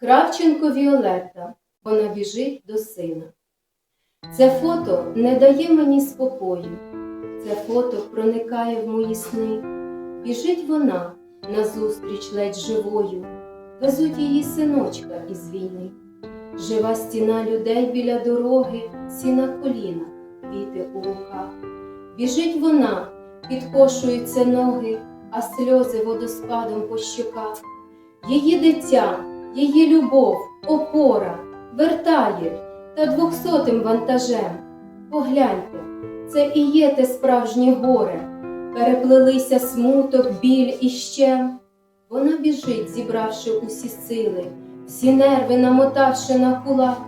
Кравченко Віолетта. Вона біжить до сина. Це фото не дає мені спокою. Це фото проникає в мої сни. Біжить вона назустріч ледь живою. Везуть її синочка із війни. Жива стіна людей біля дороги, всі на колінах, квіти у руках. Біжить вона, підкошуються ноги, а сльози водоспадом по щоках. Її дитя, її любов, опора вертає та двохсотим вантажем. Погляньте, це і є те справжнє горе. Переплелися смуток, біль і щем. Вона біжить, зібравши усі сили, всі нерви намотавши на кулак.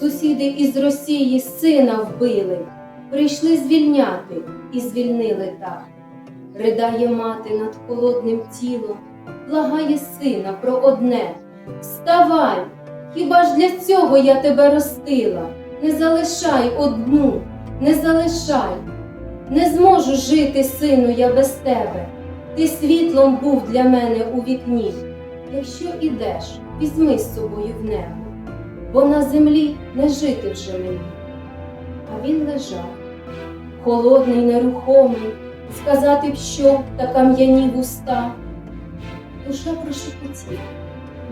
Сусіди із Росії сина вбили, прийшли звільняти і звільнили так. Ридає мати над холодним тілом, благає сина про одне. Вставай! Хіба ж для цього я тебе ростила? Не залишай одну, не залишай. Не зможу жити, сину, я без тебе. Ти світлом був для мене у вікні. Якщо ідеш, візьми з собою в небо, бо на землі не жити вже мені. А він лежав, холодний, нерухомий, сказати б що та кам'яні вуста. Душа прошепотіла.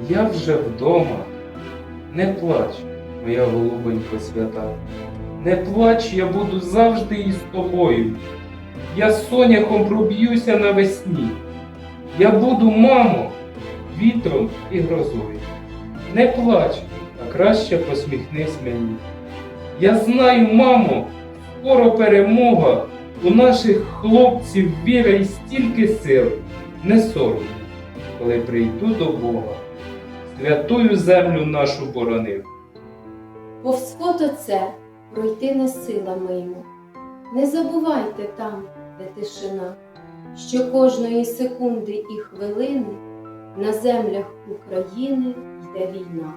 Я вже вдома. Не плач, моя голубонько свята. Не плач, я буду завжди із тобою. Я соняхом проб'юся навесні. Я буду, мамо, вітром і грозою. Не плач, а краще посміхнись мені. Я знаю, мамо, скоро перемога. У наших хлопців віра і стільки сил. Не соромно, коли прийду до Бога святую землю нашу боронив. Повз фото це пройти не сила йому. Не забувайте там, де тишина, що кожної секунди і хвилини на землях України йде війна.